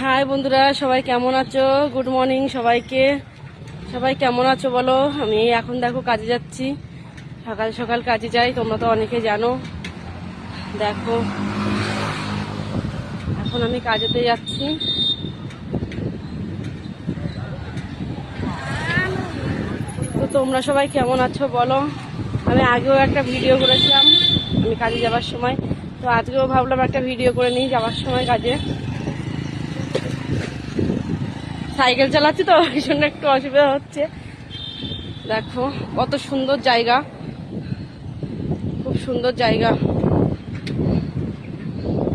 High বন্ধুরা, সবাই কেমন আছো? গুড মর্নিং সবাইকে। সবাই কেমন আছো বলো? আমি এখন দেখো কাজে যাচ্ছি। সকাল সকাল কাজে যাই, তোমরা তো অনেকে জানো। দেখো, এখন আমি কাজেতে যাচ্ছি। তো তোমরা সবাই কেমন আছো বলো? আমি আগেও একটা ভিডিও করেছিলাম, আমি কাজে যাওয়ার সময়। তো আজকেও ভাবলাম একটা ভিডিও করে নিই যাওয়ার সময় কাজে। সাইকেল চালাচ্ছি তো, ওই জন্য একটু অসুবিধা হচ্ছে। দেখো, কত সুন্দর জায়গা। খুব সুন্দর জায়গা।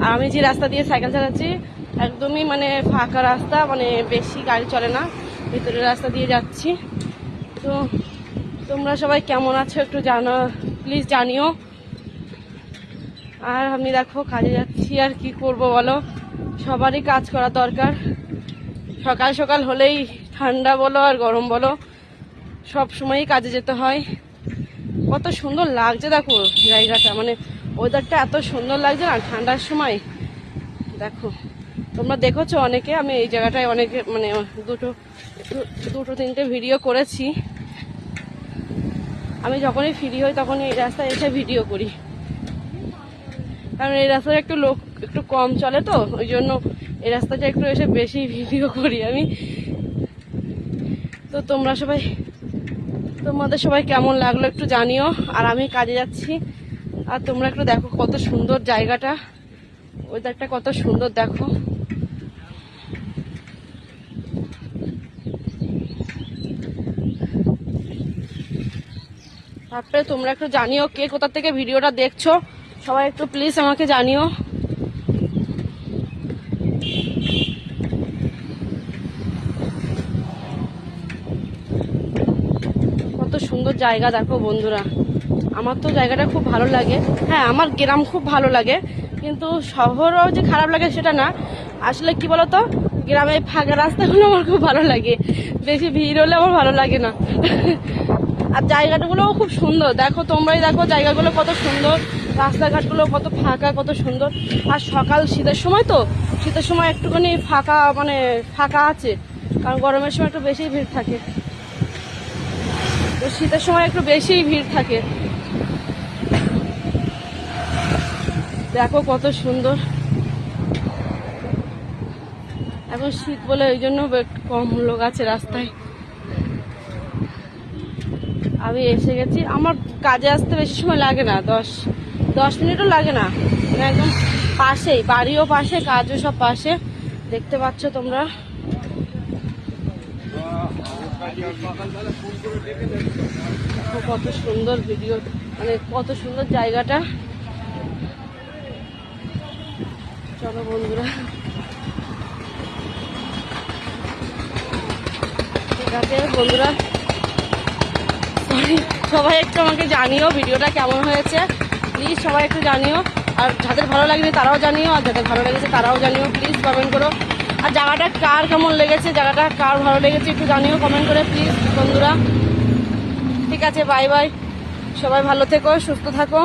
আর আমি যে রাস্তা দিয়ে সাইকেল চালাচ্ছি, একদমই মানে ফাঁকা রাস্তা মানে বেশি গাড়ি চলে না। ভিতরের রাস্তা দিয়ে যাচ্ছি। তো তোমরা সবাই কেমন আছো একটু জানো প্লিজ জানিও। আর আমি দেখো, কাজে যাচ্ছি, আর কি করব বলো? সবারই কাজ করা দরকার। সকাল সকাল হলেই ঠান্ডা বলো আর গরম বলো, সব সময়ই কাজে যেতে হয়। কত সুন্দর লাগছে দেখো জায়গাটা মানে ওয়েদারটা এত সুন্দর লাগছে না ঠান্ডার সময়। দেখো, তোমরা দেখেছ অনেকে, আমি এই জায়গাটায় অনেক মানে দুটো দুটো, তিনটে ভিডিও করেছি। আমি যখনই ফ্রি হই তখনই এই রাস্তায় এসে ভিডিও করি। কারণ এই রাস্তায় একটু লোক, একটু কম চলে তো, ওই জন্য এই রাস্তাটা একটু এসে বেশি ভিডিও করি আমি। তো তোমরা সবাই, তোমাদের সবাই কেমন লাগল একটু জানিও, আর আমি কাজে যাচ্ছি। আর তোমরা একটু দেখো কত সুন্দর জায়গাটা। ওয়েদারটা কত সুন্দর, দেখো। তারপরে তোমরা একটু জানিও কে কোথা থেকে ভিডিওটা দেখছ। সবাই একটু প্লিজ আমাকে জানিও কত সুন্দর জায়গা, দেখো বন্ধুরা। আমার তো জায়গাটা খুব ভালো লাগে। হ্যাঁ আমার গ্রাম খুব ভালো লাগে, কিন্তু শহরও যে খারাপ লাগে সেটা না। আসলে কি বলতো গ্রামে ফাঁকা রাস্তাগুলো আমার খুব ভালো লাগে। বেশি ভিড় হলে আমার ভালো লাগে না। আর জায়গাগুলোও খুব সুন্দর। দেখো, তোমরাই দেখো জায়গাগুলো কত সুন্দর, রাস্তাঘাটগুলো কত ফাঁকা, কত সুন্দর। আর সকাল শীতের সময় তো, শীতের সময় একটুখানি ফাঁকা মানে ফাঁকা আছে। কারণ গরমের সময় একটু বেশি ভিড় থাকে। তো শীতের সময় একটু বেশি ভিড় থাকে। দেখো কত সুন্দর। এখন শীত বলে ওই জন্য কম লোক আছে রাস্তায়। আমি এসে গেছি। আমার কাজে আসতে বেশি সময় লাগে না, দশ দশ মিনিটও লাগে না। মানে একদম পাশেই, বাড়িও পাশে, কাজও সব পাশে। দেখতে পাচ্ছ তোমরা। কত সুন্দর ভিডিও মানে কত সুন্দর জায়গাটা। চলো বন্ধুরা। ঠিক আছে, বন্ধুরা। সবাই একটু আমাকে জানিও ভিডিওটা কেমন হয়েছে। প্লিজ সবাই একটু জানিও। আর যাদের ভালো লাগেনি তারাও জানিও, আর যাদের ভালো লেগেছে তারাও জানিও। প্লিজ কমেন্ট করো। আর জায়গাটা কার কেমন লেগেছে, জায়গাটা কার ভালো লেগেছে একটু জানিও কমেন্ট করে প্লিজ বন্ধুরা। ঠিক আছে বাই বাই সবাই ভালো থেকো, সুস্থ থাকো।